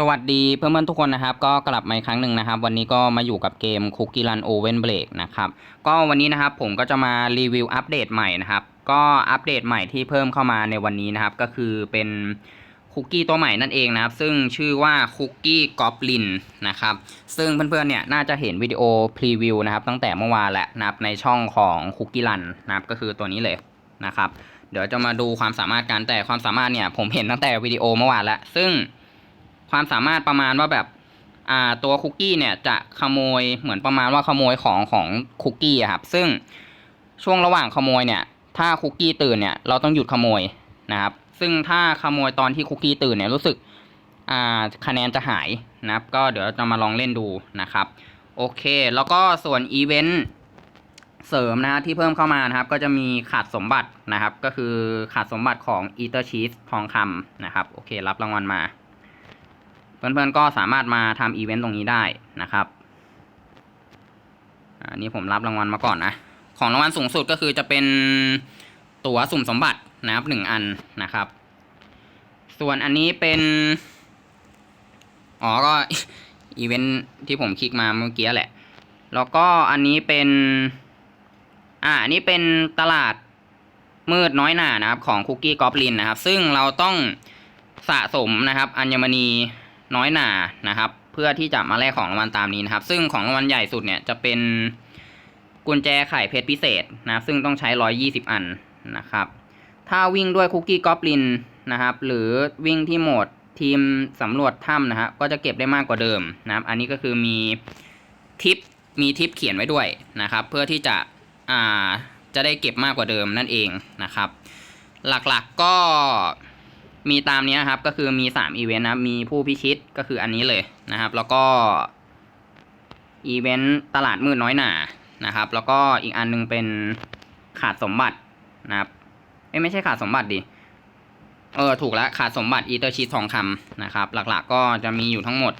สวัสดีเพื่อนๆทุกคนนะครับ ก็กลับมาอีกครั้งหนึ่งนะครับ วันนี้ก็มาอยู่กับเกม Cookie Run Oven Break นะครับก็วันนี้นะครับผมก็จะมารีวิวอัปเดตใหม่นะครับ ก็อัปเดตใหม่ที่เพิ่มเข้ามาในวันนี้นะครับ ก็คือเป็นคุกกี้ตัวใหม่นั่นเองนะครับ ซึ่งชื่อว่าคุกกี้กอบลินนะครับ ซึ่งเพื่อนๆเนี่ยน่าจะเห็นวิดีโอพรีวิวนะครับ ตั้งแต่เมื่อวานแหละนะครับในช่องของคุกกี้รันนะครับก็คือตัวนี้เลยนะครับ เดี๋ยวจะมาดูความสามารถกันแต่ความสามารถเนี่ยผมเห็นตั้งแต่วิดีโอเมื่อวานแล้วซึ่ง ความสามารถประมาณว่าแบบอ่าตัวคุกกี้เนี่ยจะขโมยเหมือนประมาณว่าขโมยของของคุกกี้ครับซึ่งช่วงระหว่างขโมยเนี่ย ถ้าคุกกี้ตื่นเนี่ยเราต้องหยุดขโมยนะครับ ซึ่งถ้าขโมยตอนที่คุกกี้ตื่นเนี่ยรู้สึกอ่าคะแนนจะหายนะครับ ก็เดี๋ยวจะมาลองเล่นดูนะครับโอเค แล้วก็ส่วนอีเวนต์เสริมนะฮะที่เพิ่มเข้ามานะครับ ก็จะมีขาดสมบัตินะครับ ก็คือขาดสมบัติของอีเตอร์ชีสทองคำนะครับ โอเค รับรางวัลมา เพื่อนๆก็สามารถมาทำอีเวนต์ตรงนี้ได้นะครับอันนี้ผมรับรางวัลมาก่อนนะ ของรางวัลสูงสุดก็คือจะเป็นตั๋วสุ่มสมบัตินะครับหนึ่งอันนะครับ ส่วนอันนี้เป็นอ๋อก็อีเวนต์ที่ผมคลิกมาเมื่อกี้แหละ แล้วก็อันนี้เป็น อ่า อันนี้เป็นตลาดมืดน้อยหนานะครับของคุกกี้กอบลินนะครับ ซึ่งเราต้องสะสมนะครับ อัญมณี น้อยหนานะครับ เพื่อที่จะมาแลกของรางวัลตามนี้นะครับ ซึ่งของรางวัลใหญ่สุดเนี่ยจะเป็นกุญแจไข่เพชรพิเศษนะซึ่งต้องใช้ 120 อันนะครับ ถ้าวิ่งด้วยคุกกี้กอบลินนะครับ หรือวิ่งที่โหมดทีมสำรวจถ้ำนะครับก็จะเก็บได้มากกว่าเดิมนะครับ อันนี้ก็คือมีทิปมีทิปเขียนไว้ด้วยนะครับ เพื่อที่จะอ่าจะได้เก็บมากกว่าเดิมนั่นเองนะครับ หลักๆก็ มีตามนี้ครับก็คือมี3อีเวนต์นะมีผู้พิชิตก็คืออันนี้เลยนะครับ แล้วก็อีเวนต์ตลาดมืดน้อยหนานะครับ แล้วก็อีกอันนึงเป็นขาดสมบัตินะครับเอ้ไม่ใช่ขาดสมบัติดิเออถูกแล้วขาดสมบัติอีเตอร์ชีสทองคำนะครับ หลักๆก็จะมีอยู่ทั้งหมด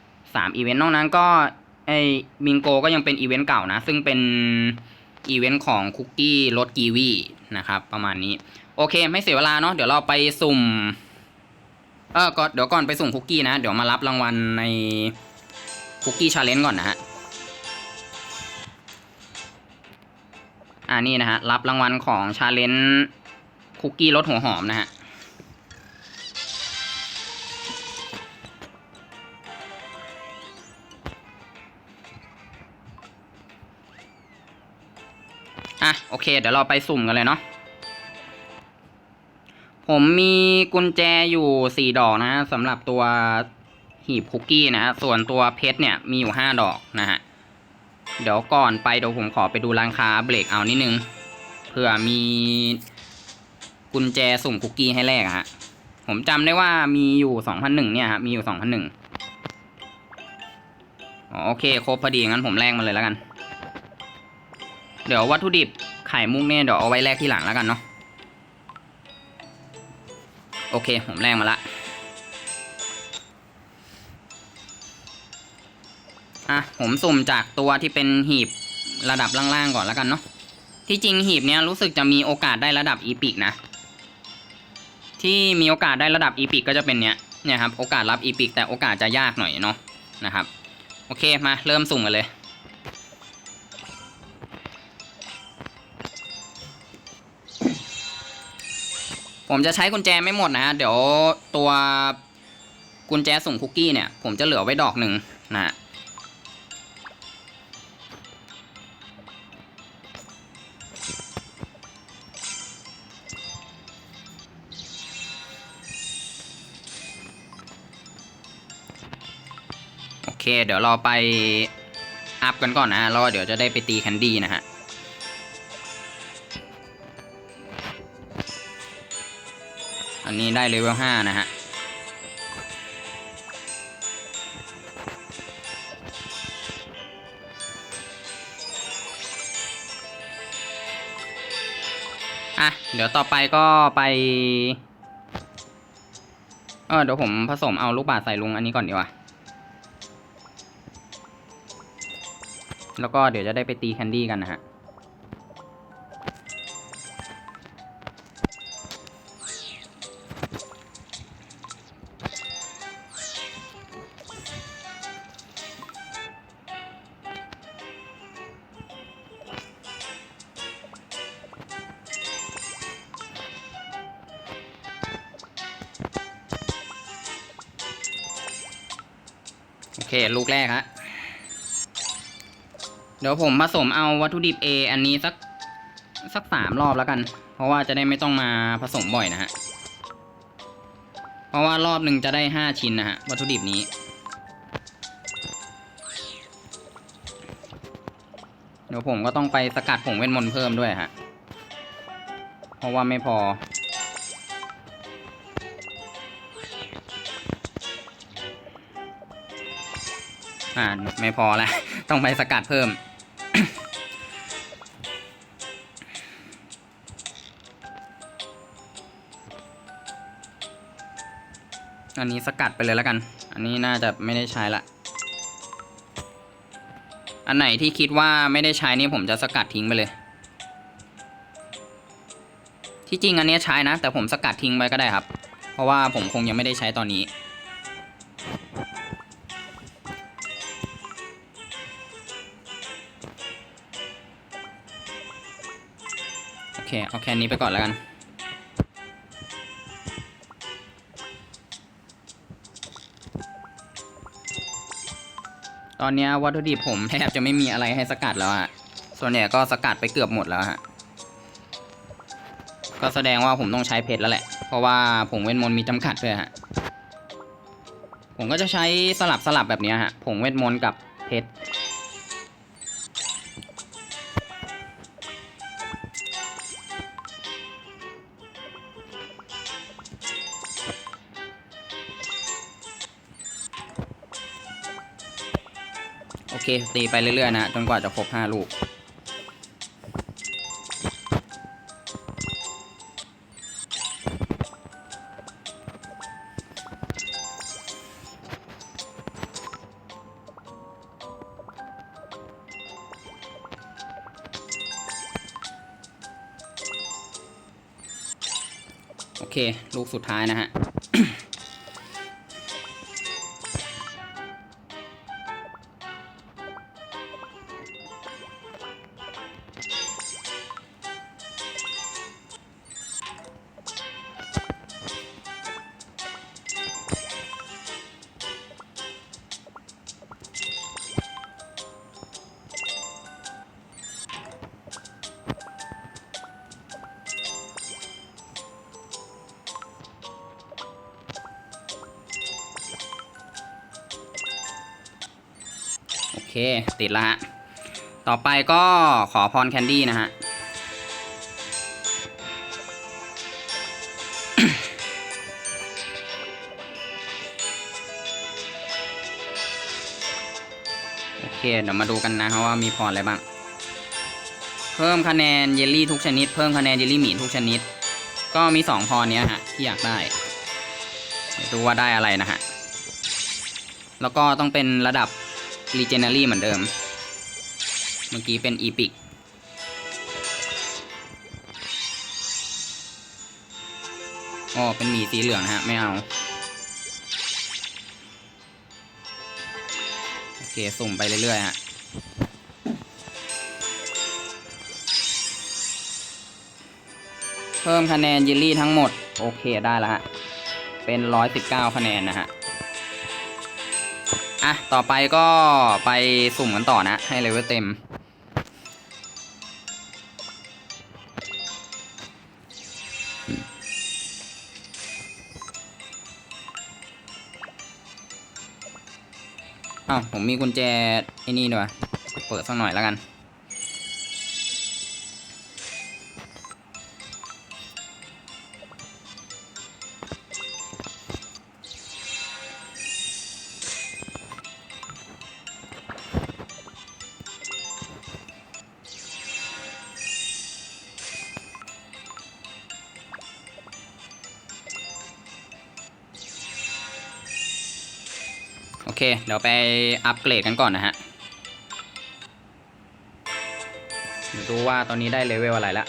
3อีเวนต์นอกนั้นก็ไอบิงโกก็ยังเป็นอีเวนต์เก่านะ ซึ่งเป็นอีเวนต์ของคุกกี้รสกีวีนะครับ ประมาณนี้ โอเค ไม่เสียเวลาเนาะเดี๋ยวเราไปสุ่ม เออก็เดี๋ยวก่อนไปสุ่มคุกกี้นะ เดี๋ยวมารับรางวัลในคุกกี้ชาเลนจ์ก่อนนะฮะอ่านี่นะฮะ รับรางวัลของชาเลนจ์คุกกี้รสหัวหอมนะฮะอะโอเค เดี๋ยวเราไปสุ่มกันเลยเนาะ ผมมีกุญแจอยู่สี่ดอกนะสำหรับตัวหีบคุกกี้นะส่วนตัวเพชรเนี่ยมีอยู่ห้าดอกนะฮะเดี๋ยวก่อนไปเดี๋ยวผมขอไปดูร้านค้าเบรกเอานิดนึงเผื่อมีกุญแจสุ่มคุกกี้ให้แลกฮะผมจำได้ว่ามีอยู่สองพันหนึ่งเนี่ยฮะมีอยู่สองพันหนึ่งโอเคครบพอดีงั้นผมแลกมาเลยแล้วกัน เดี๋ยววัตถุดิบไข่มุกเนี่ยเดี๋ยวเอาไว้แลกที่หลังแล้วกันเนาะ โอเค ผมแลกมาละ อะ ผมสุ่มจากตัวที่เป็นหีบระดับล่างๆก่อนแล้วกันเนาะ ที่จริงหีบเนี้ยรู้สึกจะมีโอกาสได้ระดับอีพิกนะ ที่มีโอกาสได้ระดับอีพิกก็จะเป็นเนี้ย เนี่ยครับ โอกาสรับอีพิกแต่โอกาสจะยากหน่อยเนาะ นะครับ โอเค มาเริ่มสุ่มกันเลย ผมจะใช้กุญแจไม่หมดนะเดี๋ยวตัวกุญแจส่งคุกกี้เนี่ย ผมจะเหลือไว้ดอกหนึ่งนะฮะโอเค เดี๋ยวเราไปอัพกันก่อนนะแล้วเดี๋ยวจะได้ไปตีแคนดี้นะฮะ อันนี้ได้เลเวลห้านะฮะ อะ เดี๋ยวต่อไปก็ไป เออเดี๋ยวผมผสมเอาลูกบาศก์ใส่ลุงอันนี้ก่อนดีกว่า แล้วก็เดี๋ยวจะได้ไปตีแคนดี้กันนะฮะ เคลูกแรกฮะเดี๋ยวผมผสมเอาวัตถุดิบ A อันนี้สักสักสามรอบแล้วกัน เพราะว่าจะได้ไม่ต้องมาผสมบ่อยนะฮะ เพราะว่ารอบหนึ่งจะได้ห้าชิ้นนะฮะวัตถุดิบนี้เดี๋ยวผมก็ต้องไปสกัดผงเวทมนต์เพิ่มด้วยฮะ เพราะว่าไม่พอ อ่าไม่พอแล้วต้องไปสกัดเพิ่ม อันนี้สกัดไปเลยแล้วกัน อันนี้น่าจะไม่ได้ใช้ละ อันไหนที่คิดว่าไม่ได้ใช้นี่ผมจะสกัดทิ้งไปเลย ที่จริงอันนี้ใช้นะ แต่ผมสกัดทิ้งไปก็ได้ครับ เพราะว่าผมคงยังไม่ได้ใช้ตอนนี้ เค เอาแค่นี้ไปก่อนแล้วกัน ตอนนี้วัตถุดิบผมแทบจะไม่มีอะไรให้สกัดแล้วอะส่วนใหญ่ก็สกัดไปเกือบหมดแล้วฮะ ก็แสดงว่าผมต้องใช้เพชรแล้วแหละ เพราะว่าผงเวทมนต์มีจำกัดด้วยฮะ ผมก็จะใช้สลับสลับแบบนี้ฮะ ผงเวทมนต์กับเพชร เค ตีไปเรื่อยๆนะจนกว่าจะครบห้าลูก โอเค ลูกสุดท้ายนะฮะ ติดแล้วฮะ ต่อไปก็ขอพรแคนดี้นะฮะ โอเค เดี๋ยวมาดูกันนะครับว่ามีพรอะไรบ้าง เพิ่มคะแนนเยลลี่ทุกชนิด เพิ่มคะแนนเยลลี่หมีทุกชนิด ก็มีสองพรเนี้ยฮะ ที่อยากได้ดูว่าได้อะไรนะฮะ แล้วก็ต้องเป็นระดับ Legendary เหมือนเดิม เมื่อกี้เป็น Epic อ๋อเป็นหมีสีเหลืองนะฮะ ไม่เอา โอเค สุ่มไปเรื่อยๆฮะเพิ่มคะแนนเยลลี่ทั้งหมด โอเคได้แล้วฮะ เป็นร้อยสิบเก้าคะแนนนะฮะ อะ ต่อไปก็ไปสุ่มกันต่อนะ ให้เลเวลเต็ม อ้าว ผมมีกุญแจไอ้นี่ด้วยเปิดสักหน่อยแล้วกัน เค เดี๋ยวไปอัปเกรดกันก่อนนะฮะเดี๋ยวดูว่าตอนนี้ได้เลเวลอะไรละ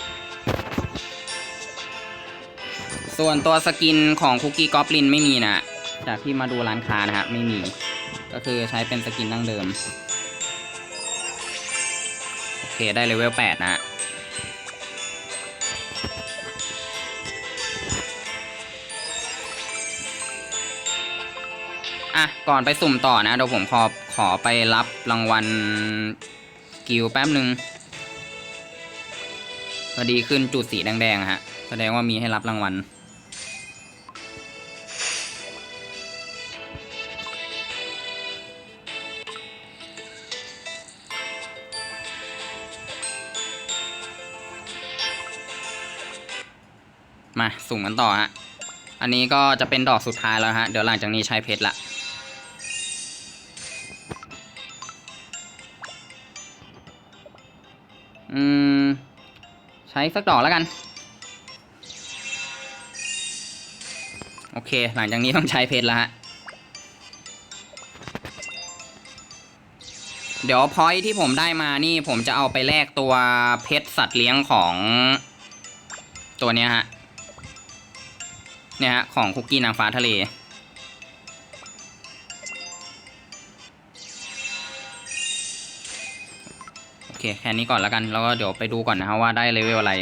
ส่วนตัวสกินของคุกกี้กอบลินไม่มีนะ จากที่มาดูร้านค้านะฮะ ไม่มี ก็คือใช้เป็นสกินดั้งเดิม โอเค ได้เลเวล 8 นะฮะ อะก่อนไปสุ่มต่อนะเดี๋ยวผมขอขอไปรับรางวัลกิลแป๊บหนึ่งพอดีขึ้นจุดสีแดงๆฮะ แสดงว่ามีให้รับรางวัลมาสุ่มกันต่อฮะ อันนี้ก็จะเป็นดอกสุดท้ายแล้วฮะ เดี๋ยวหลังจากนี้ใช้เพชรละ สักดอกแล้วกัน โอเค หลังจากนี้ต้องใช้เพชรแล้วฮะ เดี๋ยวพอยที่ผมได้มานี่ผมจะเอาไปแลกตัวเพชรสัตว์เลี้ยงของตัวเนี้ยฮะ เนี่ยฮะ ของคุกกี้นางฟ้าทะเล เคแค่นี้ก่อนแล้วกัน แล้วก็เดี๋ยวไปดูก่อนนะฮะว่าได้เลเวลอะไร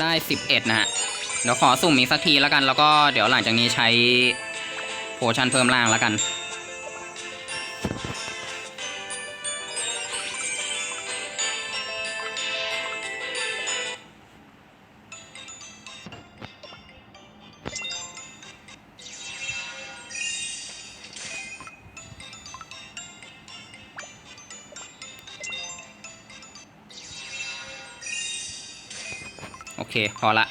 ได้สิบเอ็ดนะฮะ เดี๋ยวขอสุ่มอีกสักทีแล้วกัน แล้วก็เดี๋ยวหลังจากนี้ใช้โพชั่นเพิ่มล่างแล้วกัน เค พอละ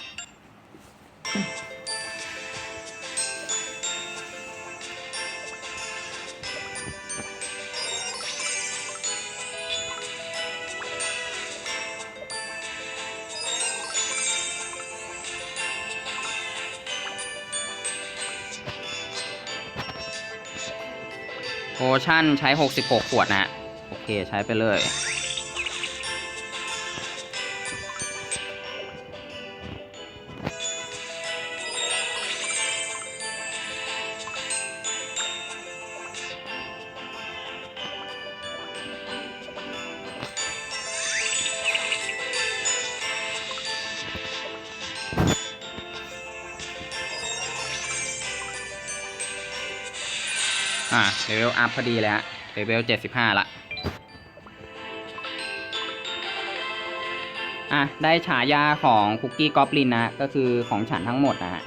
โพชั่นใช้ 66 ขวดนะ โอเค ใช้ไปเลย เลเวลอัพพอดีเลยฮะเลเวลเจ็ดสิบห้าละอะได้ฉายาของคุกกี้กอบลินนะก็คือของฉันทั้งหมดนะฮะ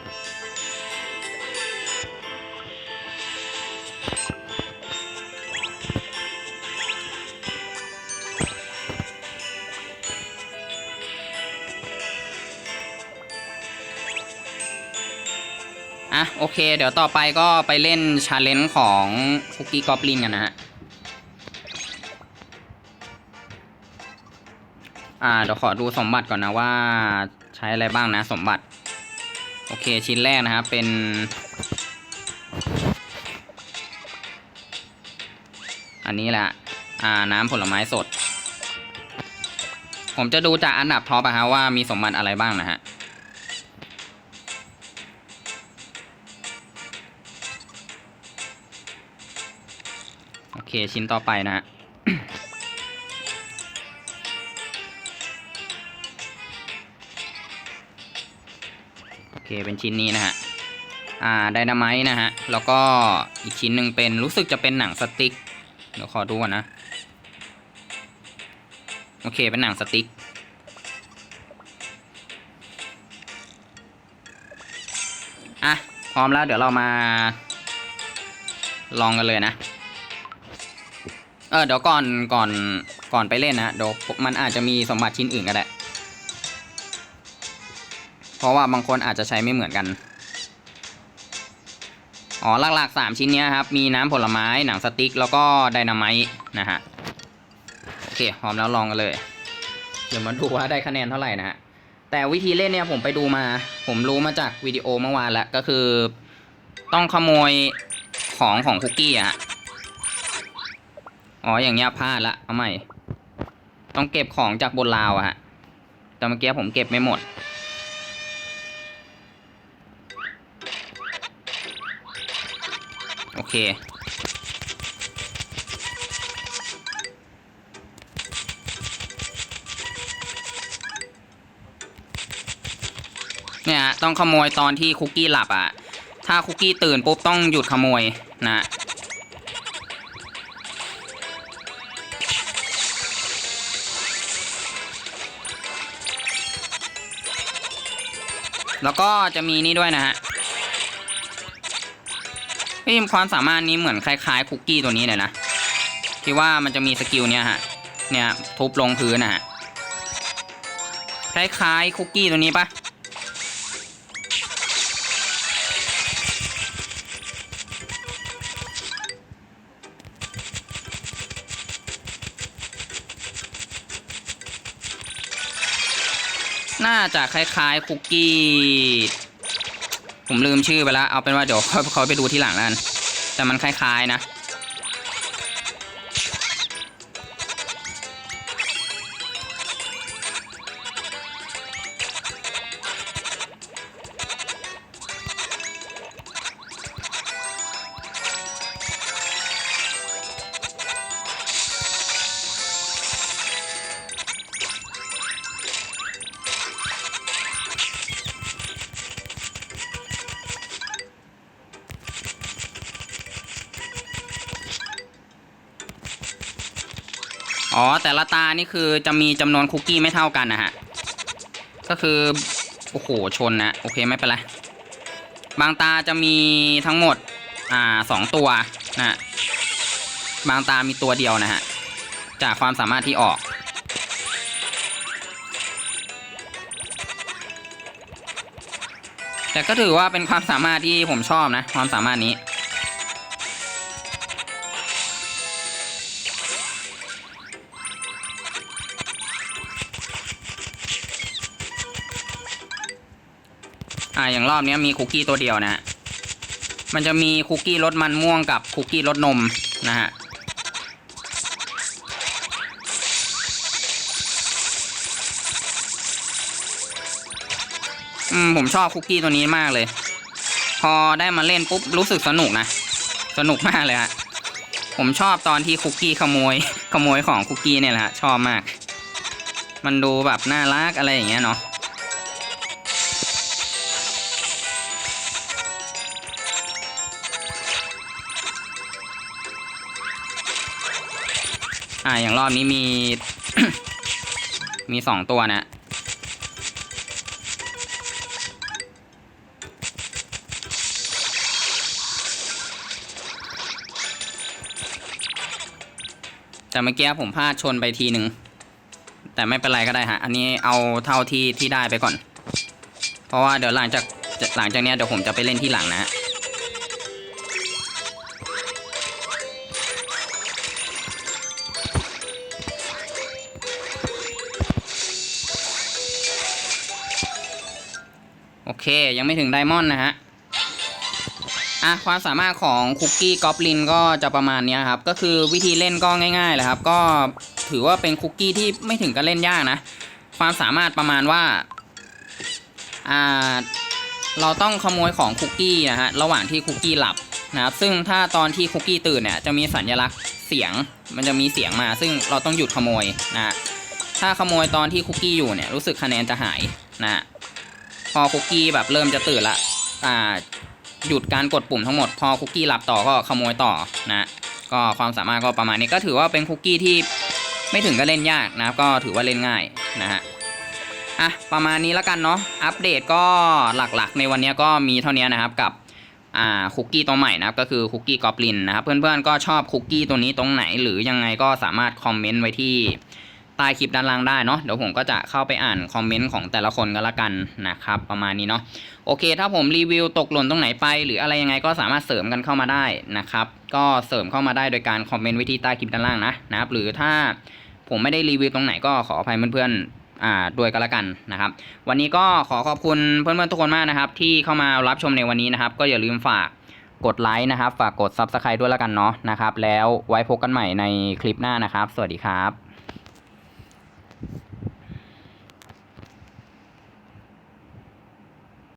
อะโอเค เดี๋ยวต่อไปก็ไปเล่นชาเลนจ์ของคุกกี้กอบลินกันนะฮะ อ่าเดี๋ยวขอดูสมบัติก่อนนะว่าใช้อะไรบ้างนะสมบัติ โอเคชิ้นแรกนะครับเป็น อันนี้แหละ อ่าน้ำผลไม้สด ผมจะดูจากอันดับท็อปอะฮะว่ามีสมบัติอะไรบ้างนะฮะ เคชิ้นต่อไปนะฮะโอเคเป็นชิ้นนี้นะฮะอ่าไดนาไมต์นะฮะ แล้วก็อีกชิ้นหนึ่งเป็นรู้สึกจะเป็นหนังสติ๊กเดี๋ยวขอดูก่อนนะ โอเคเป็นหนังสติ๊กอะ พร้อมแล้วเดี๋ยวเรามาลองกันเลยนะ เออเดี๋ยวก่อนก่อนก่อนไปเล่นนะเดี๋ยวมันอาจจะมีสมบัติชิ้นอื่นก็ได้ เพราะว่าบางคนอาจจะใช้ไม่เหมือนกัน อ๋อหลักๆสามชิ้นเนี้ยครับ มีน้ำผลไม้หนังสติ๊ก แล้วก็ไดนาไมต์นะฮะ โอเคพร้อมแล้วลองกันเลย เดี๋ยวมาดูว่าได้คะแนนเท่าไหร่นะฮะ แต่วิธีเล่นเนี่ยผมไปดูมา ผมรู้มาจากวิดีโอเมื่อวานแล้วก็คือ ต้องขโมยของของคุกกี้อะฮะ อ๋ออย่างเงี้ยพลาดละเอาใหม่ ต้องเก็บของจากบนราวอะฮะแต่เมื่อกี้ผมเก็บไม่หมด โอเค เนี่ยต้องขโมยตอนที่คุกกี้หลับอะ ถ้าคุกกี้ตื่นปุ๊บต้องหยุดขโมยนะ แล้วก็จะมีนี่ด้วยนะฮะเฮ้ความสามารถนี้เหมือนคล้ายๆคุกกี้ตัวนี้เลยนะที่ว่ามันจะมีสกิลเนี่ยฮะ เนี่ยทุบลงพื้นนะฮะคล้ายๆคุกกี้ตัวนี้ปะ น่าจะคล้าย ๆ คุกกี้ ผมลืมชื่อไปแล้วเอาเป็นว่าเดี๋ยวเขาไปดูที่หลังแล้วกันแต่มันคล้าย ๆ นะ แต่ละตานี่คือจะมีจำนวนคุกกี้ไม่เท่ากันนะฮะ ก็คือ โอ้โห ชนนะ โอเคไม่เป็นไร บางตาจะมีทั้งหมด อ่าสองตัวนะฮะบางตามีตัวเดียวนะฮะ จากความสามารถที่ออกแต่ก็ถือว่าเป็นความสามารถที่ผมชอบนะ ความสามารถนี้ อ่าอย่างรอบนี้มีคุกกี้ตัวเดียวนะมันจะมีคุกกี้รสมันม่วงกับคุกกี้รสนมนะฮะอืมผมชอบคุกกี้ตัวนี้มากเลย พอได้มาเล่นปุ๊บรู้สึกสนุกนะ สนุกมากเลยฮะผมชอบตอนที่คุกกี้ขโมย ขโมยของคุกกี้เนี่ยแหละฮะชอบมาก มันดูแบบน่ารักอะไรอย่างเงี้ยเนาะ อ่าอย่างรอบนี้มี มีสองตัวนะแต่เมื่อกี้ผมพลาดชนไปทีหนึ่งแต่ไม่เป็นไรก็ได้ฮะ อันนี้เอาเท่าที่ที่ได้ไปก่อน เพราะว่าเดี๋ยวหลังจากหลังจากนี้เดี๋ยวผมจะไปเล่นที่หลังนะฮะ ยังไม่ถึงไดมอนด์นะฮะอะความสามารถของคุกกี้กอบลินก็จะประมาณนี้ครับ ก็คือวิธีเล่นก็ง่ายๆแหละครับ ก็ถือว่าเป็นคุกกี้ที่ไม่ถึงกับเล่นยากนะ ความสามารถประมาณว่าอ่าเราต้องขโมยของคุกกี้นะฮะระหว่างที่คุกกี้หลับนะครับซึ่งถ้าตอนที่คุกกี้ตื่นเนี่ยจะมีสัญลักษณ์เสียงมันจะมีเสียงมา ซึ่งเราต้องหยุดขโมยนะฮะถ้าขโมยตอนที่คุกกี้อยู่เนี่ยรู้สึกคะแนนจะหายนะฮะ พอคุกกี้แบบเริ่มจะตื่นละอ่าหยุดการกดปุ่มทั้งหมด พอคุกกี้หลับต่อก็ขโมยต่อนะก็ความสามารถก็ประมาณนี้ก็ถือว่าเป็นคุกกี้ที่ไม่ถึงก็เล่นยากนะครับก็ถือว่าเล่นง่ายนะฮะอะประมาณนี้แล้วกันเนาะอัปเดตก็หลักๆ ในวันนี้ก็มีเท่านี้นะครับกับอ่าคุกกี้ตัวใหม่นะครับก็คือคุกกี้กอบลินนะครับเพื่อนๆก็ชอบคุกกี้ตัวนี้ตรงไหนหรือยังไงก็สามารถคอมเมนต์ไว้ที่ ใต้คลิปด้านล่างได้เนาะเดี๋ยวผมก็จะเข้าไปอ่านคอมเมนต์ของแต่ละคนกันละกันนะครับประมาณนี้เนาะโอเค ถ้าผมรีวิวตกหล่นตรงไหนไป หรืออะไรยังไงก็สามารถเสริมกันเข้ามาได้นะครับก็เสริมเข้ามาได้โดยการคอมเมนต์ไว้ที่ใต้คลิปด้านล่างนะนะครับหรือถ้าผมไม่ได้รีวิวตรงไหนก็ขออภัยเพื่อนๆอ่าด้วยกันละกันนะครับ วันนี้ก็ขอขอบคุณเพื่อนๆทุกคนมากนะครับ ที่เข้ามารับชมในวันนี้นะครับ ก็อย่าลืมฝากกดไลค์นะครับ ฝากกด Subscribe ด้วยละกันเนาะนะครับ แล้วไว้พบกันใหม่ในคลิปหน้านะครับ สวัสดีครับ